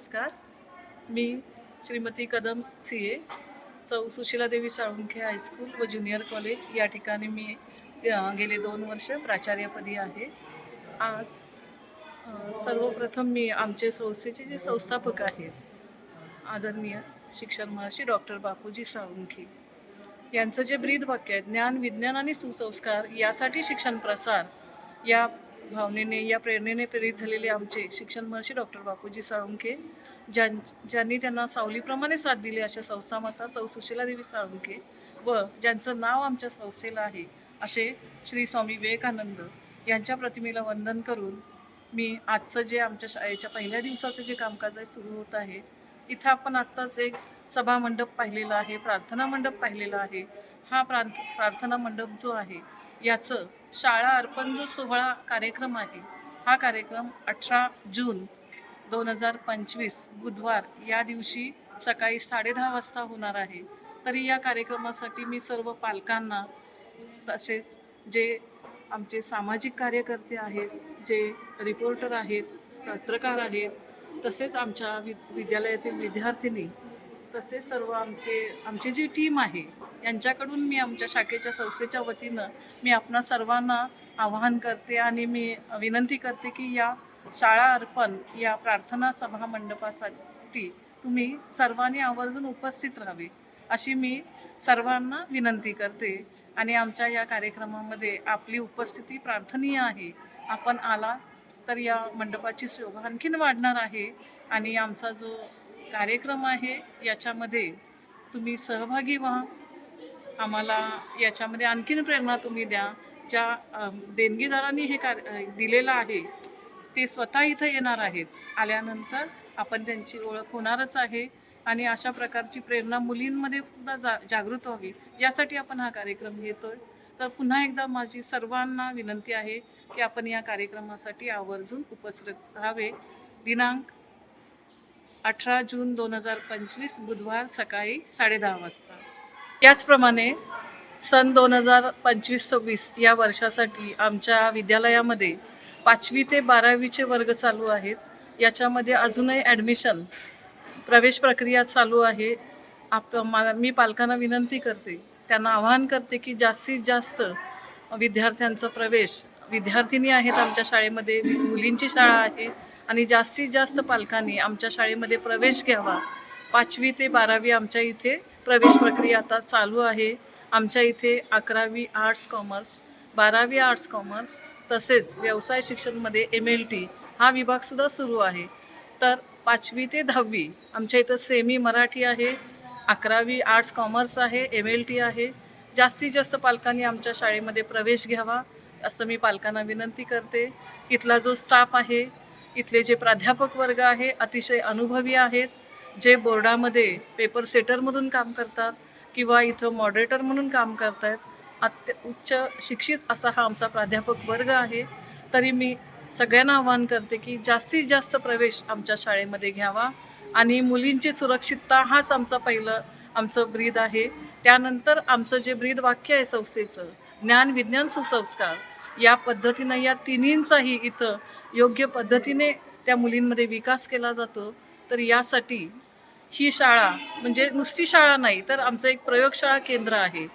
नमस्कार. मी Shrimati Kadam C A. Sau Sushiladevi Salunkhe high school व junior college. या ठिकाणी मी गेले दोन वर्ष प्राचार्यपदी आहे. आज सर्वप्रथम मी आमचे संस्थेचे जे संस्थापक आहेत आदरणीय शिक्षण महर्षी डॉक्टर बापूजी साळुंखे. यांचं जे ब्रीद वाक्य आहे ज्ञान विज्ञान आणि सुसंस्कार यासाठी शिक्षण प्रसार या भावनेने या प्रेरणेने प्रेरित झालेले आमचे शिक्षण महर्षी डॉक्टर बापूजी साळुंखे ज्यां ज्यांनी त्यांना सावलीप्रमाणे साथ दिली अशा संस्थामाता सौ सुशीलादेवी साळुंखे व ज्यांचं नाव आमच्या संस्थेला आहे असे श्री स्वामी विवेकानंद यांच्या प्रतिमेला वंदन करून मी आजचं जे आमच्या शाळेच्या पहिल्या दिवसाचं जे कामकाज आहे सुरू होत आहे. इथं आपण आत्ताच एक सभा मंडप पाहिलेला आहे प्रार्थना मंडप पाहिलेला आहे. हा प्रांत प्रार्थना मंडप जो आहे याचं शाळा अर्पण जो सोहळा कार्यक्रम आहे हा कार्यक्रम अठरा जून दोन हजार पंचवीस बुधवार या दिवशी सकाळी साडेदहा वाजता होणार आहे. तरी या कार्यक्रमासाठी मी सर्व पालकांना तसेच जे आमचे सामाजिक कार्यकर्ते आहेत जे रिपोर्टर आहेत पत्रकार आहेत तसेच आमच्या वि विद्यालयातील विद्यार्थिनी तसेच सर्व आमचे आमची जी टीम आहे यांच्याकडून मी आमच्या शाखेच्या संस्थेच्या वतीनं मी आपणा सर्वांना आवाहन करते आणि मी विनंती करते की या शाळा अर्पण या प्रार्थना सभा मंडपासाठी तुम्ही सर्वांनी आवर्जून उपस्थित राहावे अशी मी सर्वांना विनंती करते. आणि आमच्या या कार्यक्रमामध्ये आपली उपस्थिती प्रार्थनीय आहे. आपण आला तर या मंडपाची शोभा आणखीन वाढणार आहे आणि आमचा जो कार्यक्रम आहे याच्यामध्ये तुम्ही सहभागी व्हा. आम्हाला याच्यामध्ये आणखीन प्रेरणा तुम्ही द्या. ज्या देणगीदारांनी हे कार्य दिलेलं आहे ते स्वतः इथं येणार आहेत. आल्यानंतर आपण त्यांची ओळख होणारच आहे आणि अशा प्रकारची प्रेरणा मुलींमध्ये सुद्धा जा जागृत व्हावी. यासाठी आपण हा कार्यक्रम घेतोय. तर पुन्हा एकदा माझी सर्वांना विनंती आहे की आपण या कार्यक्रमासाठी आवर्जून उपस्थित राहावे. दिनांक अठरा जून दोन हजार पंचवीस बुधवार सकाळी साडेदहा वाजता. याचप्रमाणे सन दोन हजार पंचवीस सव्वीस या वर्षासाठी आमच्या विद्यालयामध्ये पाचवी ते बारावीचे वर्ग चालू आहेत. याच्यामध्ये अजूनही ॲडमिशन प्रवेश प्रक्रिया चालू आहे. आप मला मी पालकांना विनंती करते त्यांना आवाहन करते की जास्तीत जास्त विद्यार्थ्यांचा प्रवेश विद्यार्थिनी आहेत आमच्या शाळेमध्ये मुलींची शाळा आहे आणि जास्तीत जास्त पालकांनी आमच्या शाळेमध्ये प्रवेश घ्यावा. पाचवी ते बारावी आमच्या इथे प्रवेश प्रक्रिया आता चालू आहे. आमच्या इथे अकरावी आर्ट्स कॉमर्स बारावी आर्ट्स कॉमर्स तसेच व्यवसाय शिक्षणमध्ये एम एल टी हा विभागसुद्धा सुरू आहे. तर पाचवी ते दहावी आमच्या इथं सेमी मराठी आहे अकरावी आर्ट्स कॉमर्स आहे एम एल टी आहे. जास्तीत जास्त पालकांनी आमच्या शाळेमध्ये प्रवेश घ्यावा असं मी पालकांना विनंती करते. इथला जो स्टाफ आहे इथले जे प्राध्यापक वर्ग आहे अतिशय अनुभवी आहेत. जे बोर्डामध्ये पेपर सेटरमधून काम करतात किंवा इथं मॉडरेटर म्हणून काम करत आहेत अत्य उच्च शिक्षित असा हा आमचा प्राध्यापक वर्ग आहे. तरी मी सगळ्यांना आवाहन करते की जास्तीत जास्त प्रवेश आमच्या शाळेमध्ये घ्यावा आणि मुलींची सुरक्षितता हाच आमचा पहिलं आमचं ब्रीद आहे. त्यानंतर आमचं जे ब्रीद वाक्य आहे संस्थेचं ज्ञान विज्ञान सुसंस्कार या पद्धतीनं या तिन्हींचाही इथं योग्य पद्धतीने त्या मुलींमध्ये विकास केला जातो. तर यासाठी ही शाळा म्हणजे नुसती शाळा नाही तर आमचं एक प्रयोगशाळा केंद्र आहे.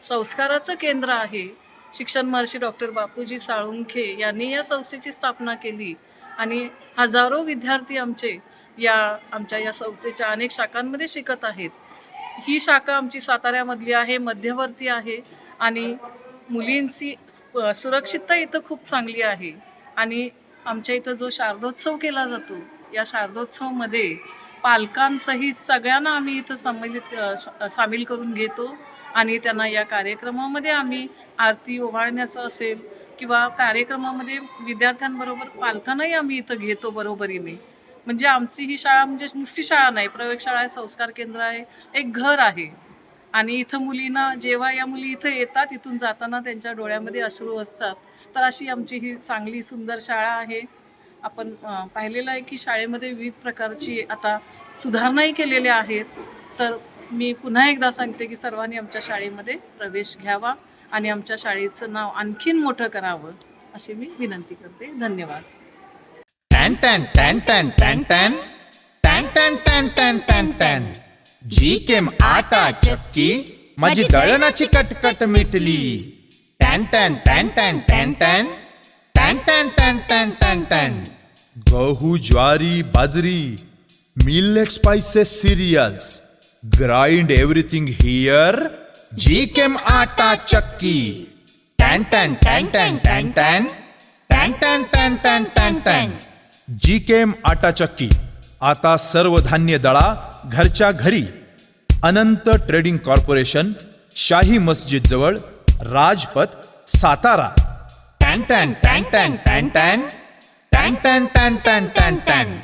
संस्काराचं केंद्र आहे. शिक्षण महर्षी डॉक्टर बापूजी साळुंखे यांनी या संस्थेची स्थापना केली आणि हजारो विद्यार्थी आमचे या आमच्या या संस्थेच्या अनेक शाखांमध्ये शिकत आहेत. ही शाखा आमची साताऱ्यामधली आहे मध्यवर्ती आहे आणि मुलींची सुरक्षितता इथं खूप चांगली आहे. आणि आमच्या इथं जो शारदोत्सव केला जातो या शारदोत्सवमध्ये पालकांसहित सगळ्यांना आम्ही इथं संमिलित सामील करून घेतो आणि त्यांना या कार्यक्रमामध्ये आम्ही आरती ओवाळण्याचं असेल किंवा कार्यक्रमामध्ये विद्यार्थ्यांबरोबर पालकांनाही आम्ही इथं घेतो बरोबरीने. म्हणजे आमची ही शाळा म्हणजे नुसती शाळा नाही प्रयोगशाळा आहे संस्कार केंद्र आहे एक घर आहे. आणि इथं मुलींना जेव्हा या मुली इथं येतात इथून जाताना त्यांच्या डोळ्यामध्ये अश्रू असतात. तर अशी आमची ही चांगली सुंदर शाळा आहे. आपण पाहिलेलं आहे की शाळेमध्ये विविध प्रकारची आता सुधारणाही केलेल्या आहेत तर मी पुन्हा एकदा सांगते की सर्वांनी आमच्या शाळेमध्ये प्रवेश घ्यावा आणि आमच्या शाळेचं नाव आणखीन मोठं करावं अशी मी विनंती करते धन्यवाद टॅन टॅन टॅन टॅन टॅन टॅन टॅन टॅन टॅन टॅन टॅन टॅन जी केम आटा चक्की माझी दळणाची कटकट मिटली टॅन टॅन टॅन टॅन टॅन टॅन टॅन टॅन टॅन टॅन टॅन टॅन गहू ज्वारी बाजरी millet spices cereals grind everything here G Kem atta chakki tan टॅन टॅन टॅन टॅन टॅन टॅन टॅन टॅन टॅन टॅन टॅन जी केम आटा चक्की आता सर्व धान्य दळा घरच्या घरी अनंत ट्रेडिंग कॉर्पोरेशन शाही मस्जिद जवळ राजपथ सातारा टॅन टॅन टॅन टॅन टॅन टॅन टॅन टॅन टॅन टॅन टॅन टॅन